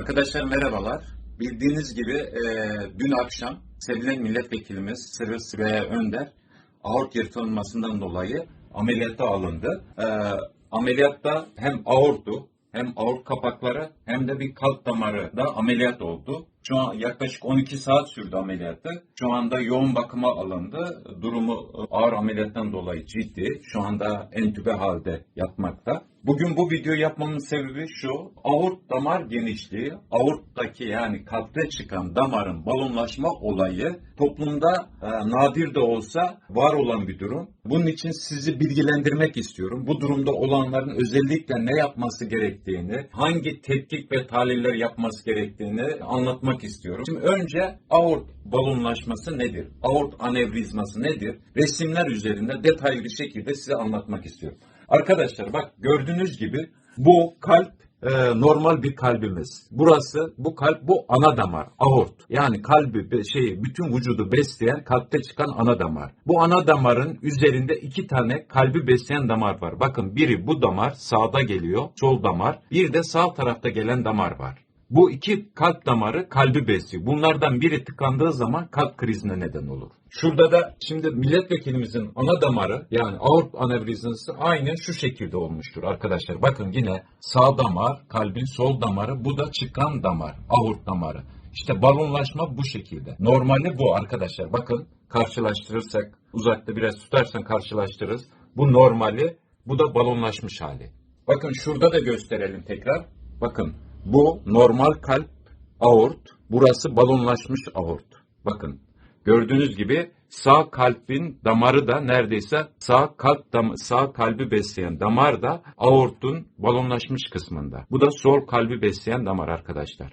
Arkadaşlar merhabalar. Bildiğiniz gibi e, dün akşam sevilen milletvekilimiz Sırrı Süreyya Önder aort yırtılmasından dolayı ameliyata alındı. E, ameliyatta hem aortu hem aort kapakları hem de bir kalp damarı da ameliyat oldu. Şu an yaklaşık 12 saat sürdü ameliyatı. Şu anda yoğun bakıma alındı. Durumu e, ağır ameliyattan dolayı ciddi. Şu anda entübe halde yatmakta. Bugün bu videoyu yapmamın sebebi şu. Aort damar genişliği, aorttaki yani kalpte çıkan damarın balonlaşma olayı toplumda e, nadir de olsa var olan bir durum. Bunun için sizi bilgilendirmek istiyorum. Bu durumda olanların özellikle ne yapması gerektiğini, hangi tetkik ve tahliller yapması gerektiğini anlatmak istiyorum. Şimdi önce aort balonlaşması nedir? Aort anevrizması nedir? Resimler üzerinde detaylı bir şekilde size anlatmak istiyorum. Arkadaşlar bak gördüğünüz gibi bu kalp e, normal bir kalbimiz. Burası bu kalp bu ana damar, aort. Yani kalbi be- şey bütün vücudu besleyen kalpte çıkan ana damar. Bu ana damarın üzerinde iki tane kalbi besleyen damar var. Bakın biri bu damar sağda geliyor, sol damar. Bir de sağ tarafta gelen damar var. Bu iki kalp damarı kalbi besliyor. Bunlardan biri tıkandığı zaman kalp krizine neden olur. Şurada da şimdi milletvekilimizin ana damarı yani aort anevrizması aynen şu şekilde olmuştur arkadaşlar. Bakın yine sağ damar, kalbin sol damarı, bu da çıkan damar, aort damarı. İşte balonlaşma bu şekilde. Normali bu arkadaşlar. Bakın karşılaştırırsak, uzakta biraz tutarsan karşılaştırırız. Bu normali, bu da balonlaşmış hali. Bakın şurada da gösterelim tekrar. Bakın bu normal kalp aort. Burası balonlaşmış aort. Bakın gördüğünüz gibi sağ kalbin damarı da neredeyse sağ kalp dam sağ kalbi besleyen damar da aortun balonlaşmış kısmında. Bu da sol kalbi besleyen damar arkadaşlar.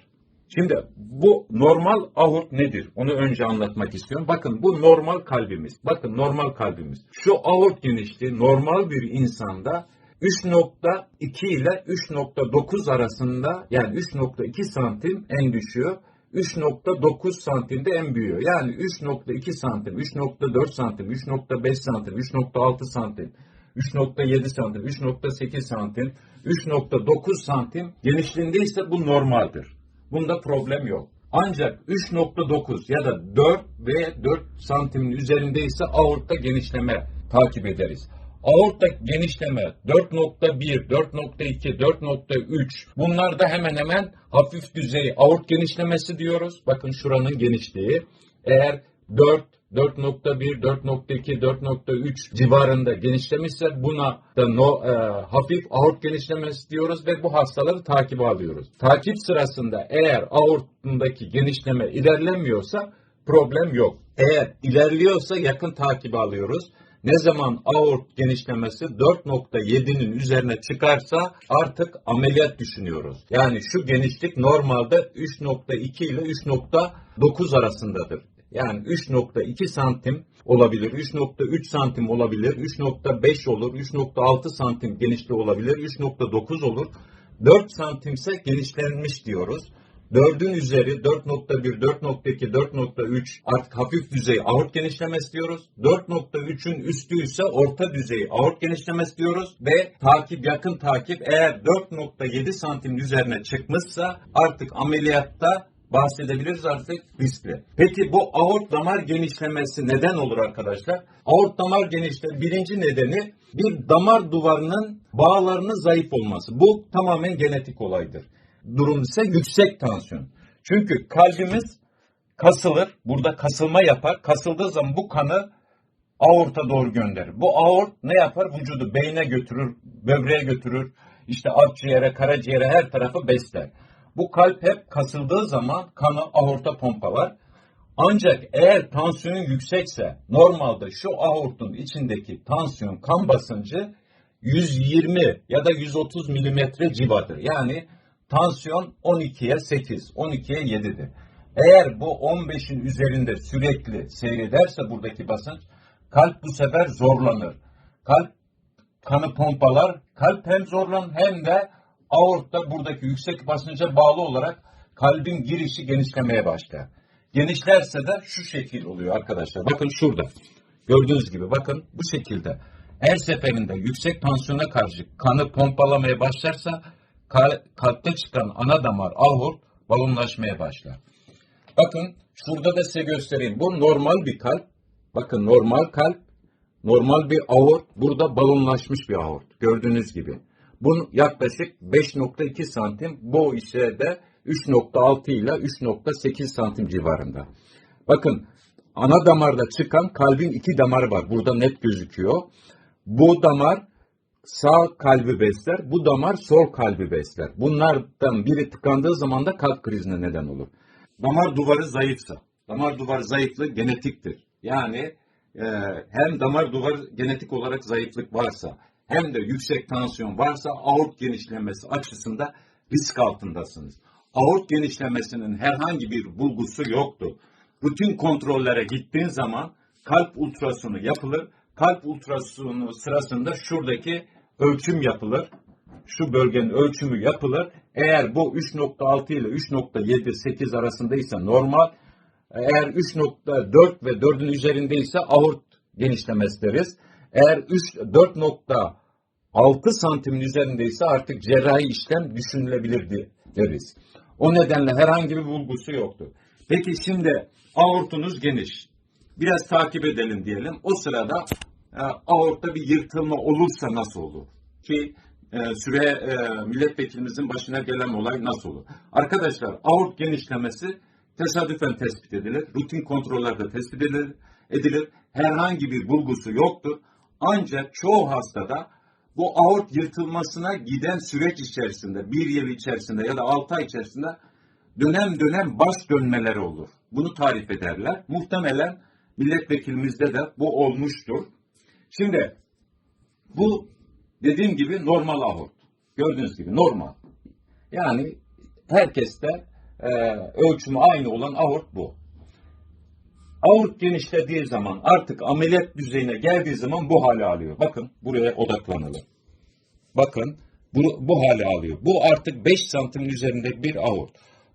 Şimdi bu normal aort nedir? Onu önce anlatmak istiyorum. Bakın bu normal kalbimiz. Bakın normal kalbimiz. Şu aort genişliği normal bir insanda 3.2 ile 3.9 arasında yani 3.2 santim en düşüğü 3.9 santimde en büyüğü. Yani 3.2 santim, 3.4 santim, 3.5 santim, 3.6 santim, 3.7 santim, 3.8 santim, 3.9 santim genişliğinde ise bu normaldir. Bunda problem yok. Ancak 3.9 ya da 4 ve 4 santimin üzerinde ise aortta genişleme takip ederiz. Aortta genişleme 4.1, 4.2, 4.3 bunlar da hemen hemen hafif düzey aort genişlemesi diyoruz. Bakın şuranın genişliği. Eğer 4, 4.1, 4.2, 4.3 civarında genişlemişse buna da no, e, hafif aort genişlemesi diyoruz ve bu hastaları takibe alıyoruz. Takip sırasında eğer aortundaki genişleme ilerlemiyorsa problem yok. Eğer ilerliyorsa yakın takibe alıyoruz. Ne zaman aort genişlemesi 4.7'nin üzerine çıkarsa artık ameliyat düşünüyoruz. Yani şu genişlik normalde 3.2 ile 3.9 arasındadır. Yani 3.2 santim olabilir, 3.3 santim olabilir, 3.5 olur, 3.6 santim genişliği olabilir, 3.9 olur. 4 santimse genişlenmiş diyoruz. 4'ün üzeri 4.1, 4.2, 4.3 artık hafif düzey aort genişlemesi diyoruz. 4.3'ün üstü ise orta düzey aort genişlemesi diyoruz. Ve takip yakın takip eğer 4.7 santimin üzerine çıkmışsa artık ameliyatta bahsedebiliriz artık riskli. Peki bu aort damar genişlemesi neden olur arkadaşlar? Aort damar genişlemesi birinci nedeni bir damar duvarının bağlarının zayıf olması. Bu tamamen genetik olaydır durum ise yüksek tansiyon. Çünkü kalbimiz kasılır, burada kasılma yapar. Kasıldığı zaman bu kanı aorta doğru gönderir. Bu aort ne yapar? Vücudu beyne götürür, böbreğe götürür, işte akciğere, karaciğere her tarafı besler. Bu kalp hep kasıldığı zaman kanı aorta pompalar. Ancak eğer tansiyonun yüksekse normalde şu aortun içindeki tansiyon kan basıncı 120 ya da 130 milimetre civardır. Yani Tansiyon 12'ye 8, 12'ye 7'dir. Eğer bu 15'in üzerinde sürekli seyrederse buradaki basınç, kalp bu sefer zorlanır. Kalp kanı pompalar, kalp hem zorlanır hem de aortta buradaki yüksek basınca bağlı olarak kalbin girişi genişlemeye başlar. Genişlerse de şu şekil oluyor arkadaşlar. Bakın şurada. Gördüğünüz gibi bakın bu şekilde. Her seferinde yüksek tansiyona karşı kanı pompalamaya başlarsa kalpte çıkan ana damar aort balonlaşmaya başlar. Bakın şurada da size göstereyim. Bu normal bir kalp. Bakın normal kalp, normal bir aort. Burada balonlaşmış bir aort. Gördüğünüz gibi. Bunun yaklaşık 5.2 santim. Bu ise de 3.6 ile 3.8 santim civarında. Bakın ana damarda çıkan kalbin iki damarı var. Burada net gözüküyor. Bu damar sağ kalbi besler, bu damar sol kalbi besler. Bunlardan biri tıkandığı zaman da kalp krizine neden olur. Damar duvarı zayıfsa, damar duvarı zayıflığı genetiktir. Yani e, hem damar duvarı genetik olarak zayıflık varsa, hem de yüksek tansiyon varsa aort genişlemesi açısından risk altındasınız. Aort genişlemesinin herhangi bir bulgusu yoktu. Rutin kontrollere gittiğin zaman kalp ultrasonu yapılır. Kalp ultrasonu sırasında şuradaki ölçüm yapılır. Şu bölgenin ölçümü yapılır. Eğer bu 3.6 ile 3.7-8 arasındaysa normal. Eğer 3.4 ve 4'ün üzerindeyse aort genişlemesi deriz. Eğer 3 4.6 santimin üzerindeyse artık cerrahi işlem düşünülebilir di- deriz. O nedenle herhangi bir bulgusu yoktu. Peki şimdi aortunuz geniş. Biraz takip edelim diyelim. O sırada e, aortta bir yırtılma olursa nasıl olur? Ki e, süre e, milletvekilimizin başına gelen olay nasıl olur? Arkadaşlar aort genişlemesi tesadüfen tespit edilir. Rutin kontrollerde tespit edilir. edilir. Herhangi bir bulgusu yoktur. Ancak çoğu hastada bu aort yırtılmasına giden süreç içerisinde, bir yıl içerisinde ya da altı ay içerisinde dönem dönem baş dönmeleri olur. Bunu tarif ederler. Muhtemelen milletvekilimizde de bu olmuştur. Şimdi bu dediğim gibi normal aort. Gördüğünüz gibi normal. Yani herkeste e, ölçümü aynı olan aort bu. Aort genişlediği zaman artık ameliyat düzeyine geldiği zaman bu hale alıyor. Bakın buraya odaklanalım. Bakın bu, bu hale alıyor. Bu artık 5 santimin üzerinde bir aort.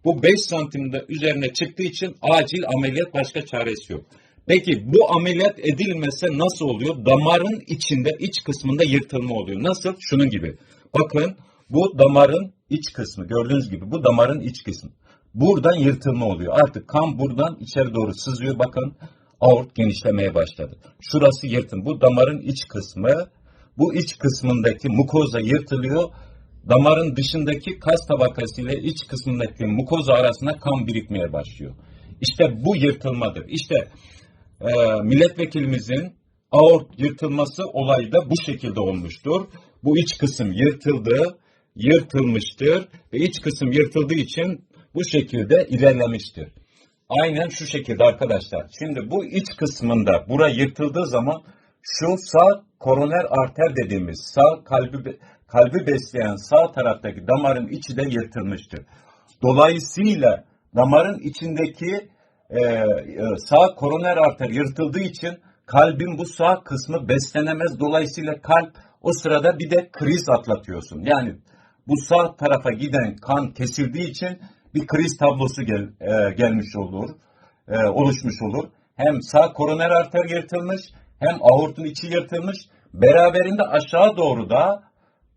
Bu 5 santimde üzerine çıktığı için acil ameliyat başka çaresi yok. Peki bu ameliyat edilmese nasıl oluyor? Damarın içinde iç kısmında yırtılma oluyor. Nasıl? Şunun gibi. Bakın bu damarın iç kısmı. Gördüğünüz gibi bu damarın iç kısmı. Buradan yırtılma oluyor. Artık kan buradan içeri doğru sızıyor. Bakın aort genişlemeye başladı. Şurası yırtın. Bu damarın iç kısmı. Bu iç kısmındaki mukoza yırtılıyor. Damarın dışındaki kas tabakası ile iç kısmındaki mukoza arasında kan birikmeye başlıyor. İşte bu yırtılmadır. İşte e, milletvekilimizin aort yırtılması olayı da bu şekilde olmuştur. Bu iç kısım yırtıldı, yırtılmıştır ve iç kısım yırtıldığı için bu şekilde ilerlemiştir. Aynen şu şekilde arkadaşlar. Şimdi bu iç kısmında bura yırtıldığı zaman şu sağ koroner arter dediğimiz sağ kalbi kalbi besleyen sağ taraftaki damarın içi de yırtılmıştır. Dolayısıyla damarın içindeki e, e, sağ koroner arter yırtıldığı için kalbin bu sağ kısmı beslenemez. Dolayısıyla kalp o sırada bir de kriz atlatıyorsun. Yani bu sağ tarafa giden kan kesildiği için bir kriz tablosu gel, e, gelmiş olur, e, oluşmuş olur. Hem sağ koroner arter yırtılmış, hem aortun içi yırtılmış. Beraberinde aşağı doğru da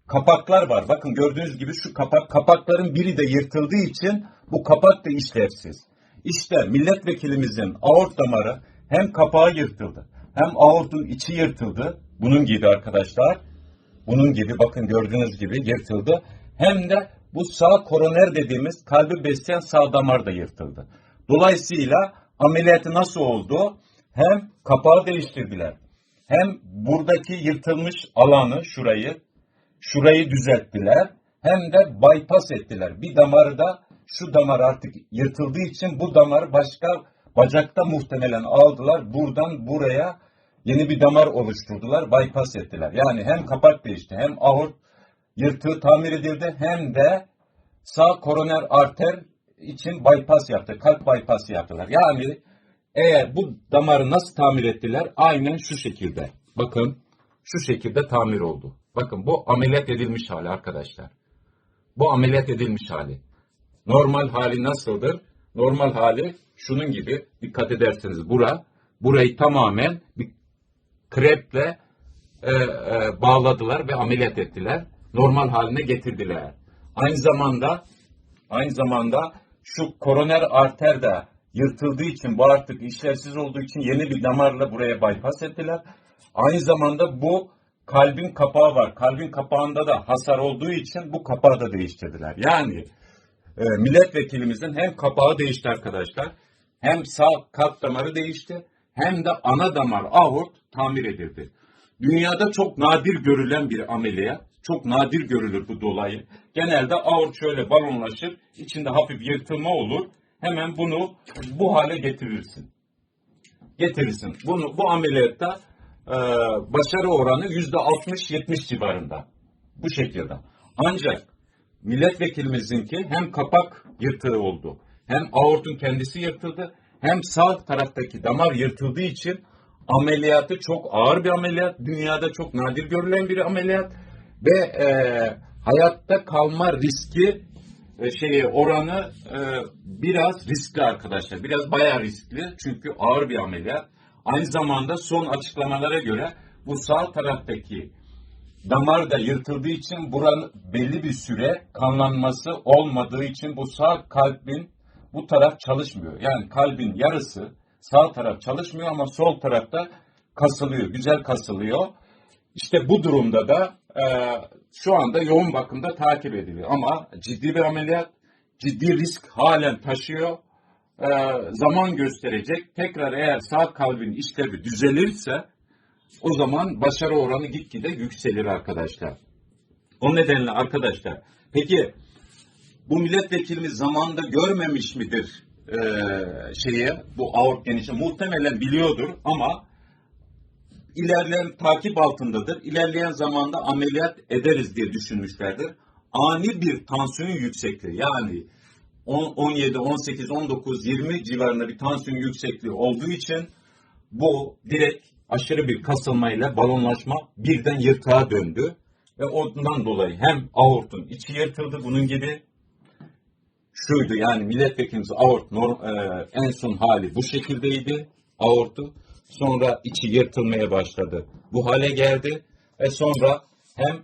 kapaklar var. Bakın gördüğünüz gibi şu kapak, kapakların biri de yırtıldığı için bu kapak da işlevsiz. İşte milletvekilimizin aort damarı hem kapağı yırtıldı, hem aortun içi yırtıldı. Bunun gibi arkadaşlar. Bunun gibi bakın gördüğünüz gibi yırtıldı. Hem de bu sağ koroner dediğimiz kalbi besleyen sağ damar da yırtıldı. Dolayısıyla ameliyatı nasıl oldu? Hem kapağı değiştirdiler. Hem buradaki yırtılmış alanı şurayı şurayı düzelttiler. Hem de bypass ettiler. Bir damarı da şu damar artık yırtıldığı için bu damarı başka bacakta muhtemelen aldılar. Buradan buraya yeni bir damar oluşturdular. Bypass ettiler. Yani hem kapak değişti hem aort yırtığı tamir edildi hem de sağ koroner arter için bypass yaptı. Kalp bypass'ı yaptılar. Yani eğer bu damarı nasıl tamir ettiler? Aynen şu şekilde. Bakın şu şekilde tamir oldu. Bakın bu ameliyat edilmiş hali arkadaşlar. Bu ameliyat edilmiş hali. Normal hali nasıldır? Normal hali şunun gibi. Dikkat ederseniz bura. Burayı tamamen bir kreple e, e, bağladılar ve ameliyat ettiler. Normal haline getirdiler. Aynı zamanda aynı zamanda şu koroner arter de yırtıldığı için bu artık işlevsiz olduğu için yeni bir damarla buraya bypass ettiler. Aynı zamanda bu kalbin kapağı var. Kalbin kapağında da hasar olduğu için bu kapağı da değiştirdiler. Yani e, milletvekilimizin hem kapağı değişti arkadaşlar, hem sağ kalp damarı değişti, hem de ana damar aort tamir edildi. Dünyada çok nadir görülen bir ameliyat. Çok nadir görülür bu dolayı. Genelde aort şöyle balonlaşır, içinde hafif yırtılma olur. Hemen bunu bu hale getirirsin. Getirirsin. Bunu bu ameliyatta e, başarı oranı yüzde 60-70 civarında. Bu şekilde. Ancak milletvekilimizinki hem kapak yırtığı oldu, hem aortun kendisi yırtıldı, hem sağ taraftaki damar yırtıldığı için ameliyatı çok ağır bir ameliyat. Dünyada çok nadir görülen bir ameliyat ve e, hayatta kalma riski e, şeyi oranı e, biraz riskli arkadaşlar. Biraz bayağı riskli çünkü ağır bir ameliyat. Aynı zamanda son açıklamalara göre bu sağ taraftaki damar da yırtıldığı için buranın belli bir süre kanlanması olmadığı için bu sağ kalbin bu taraf çalışmıyor. Yani kalbin yarısı sağ taraf çalışmıyor ama sol tarafta kasılıyor, güzel kasılıyor. İşte bu durumda da e, şu anda yoğun bakımda takip ediliyor. Ama ciddi bir ameliyat, ciddi risk halen taşıyor. E, zaman gösterecek. Tekrar eğer sağ kalbin işlevi düzelirse o zaman başarı oranı gitgide yükselir arkadaşlar. O nedenle arkadaşlar, peki bu milletvekilimiz zamanında görmemiş midir e, şeyi, bu aort genişi? Muhtemelen biliyordur ama ilerleyen takip altındadır. İlerleyen zamanda ameliyat ederiz diye düşünmüşlerdir. Ani bir tansiyon yüksekliği yani 10, 17, 18, 19, 20 civarında bir tansiyon yüksekliği olduğu için bu direkt aşırı bir kasılmayla balonlaşma birden yırtığa döndü. Ve ondan dolayı hem aortun içi yırtıldı bunun gibi şuydu yani milletvekilimiz aort norm, e, en son hali bu şekildeydi aortu. Sonra içi yırtılmaya başladı. Bu hale geldi ve sonra hem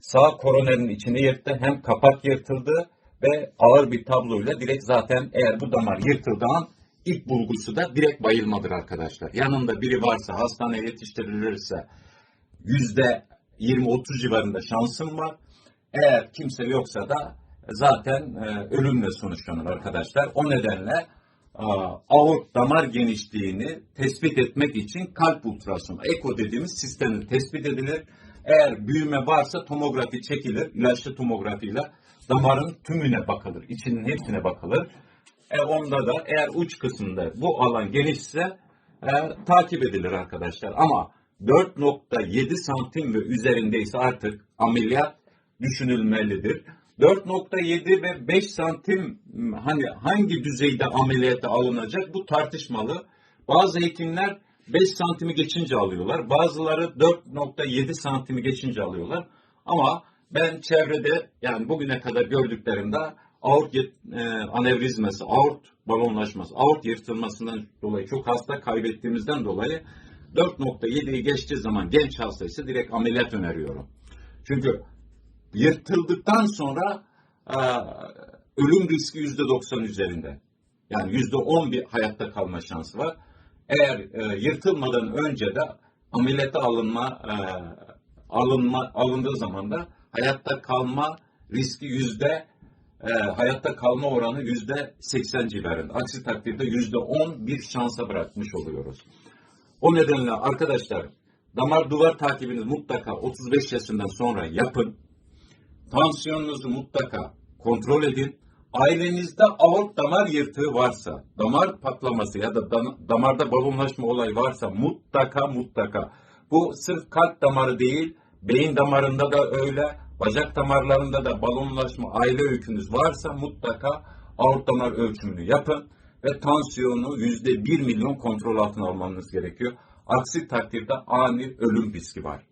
sağ koronerin içini yırttı hem kapak yırtıldı ve ağır bir tabloyla direkt zaten eğer bu damar yırtıldığı an ilk bulgusu da direkt bayılmadır arkadaşlar. Yanında biri varsa hastaneye yetiştirilirse yüzde 20-30 civarında şansım var. Eğer kimse yoksa da zaten e, ölümle sonuçlanır arkadaşlar. O nedenle aort damar genişliğini tespit etmek için kalp ultrasonu, eko dediğimiz sistemi tespit edilir. Eğer büyüme varsa tomografi çekilir, ilaçlı tomografiyle damarın tümüne bakılır, içinin hepsine bakılır. E, onda da eğer uç kısmında bu alan genişse e, takip edilir arkadaşlar. Ama 4.7 santim ve üzerindeyse artık ameliyat düşünülmelidir. 4.7 ve 5 santim hani hangi düzeyde ameliyata alınacak bu tartışmalı. Bazı hekimler 5 santimi geçince alıyorlar. Bazıları 4.7 santimi geçince alıyorlar. Ama ben çevrede yani bugüne kadar gördüklerimde aort e, anevrizması, aort balonlaşması, aort yırtılmasından dolayı çok hasta kaybettiğimizden dolayı 4.7'yi geçtiği zaman genç hastaysa direkt ameliyat öneriyorum. Çünkü yırtıldıktan sonra e, ölüm riski yüzde doksan üzerinde. Yani yüzde on bir hayatta kalma şansı var. Eğer e, yırtılmadan önce de ameliyata alınma e, alınma alındığı zaman da hayatta kalma riski yüzde e, hayatta kalma oranı yüzde seksen civarında. Aksi takdirde yüzde on bir şansa bırakmış oluyoruz. O nedenle arkadaşlar damar duvar takibiniz mutlaka 35 yaşından sonra yapın. Tansiyonunuzu mutlaka kontrol edin. Ailenizde aort damar yırtığı varsa, damar patlaması ya da damarda balonlaşma olayı varsa mutlaka mutlaka. Bu sırf kalp damarı değil, beyin damarında da öyle, bacak damarlarında da balonlaşma aile öykünüz varsa mutlaka aort damar ölçümünü yapın ve tansiyonu yüzde bir milyon kontrol altına almanız gerekiyor. Aksi takdirde ani ölüm riski var.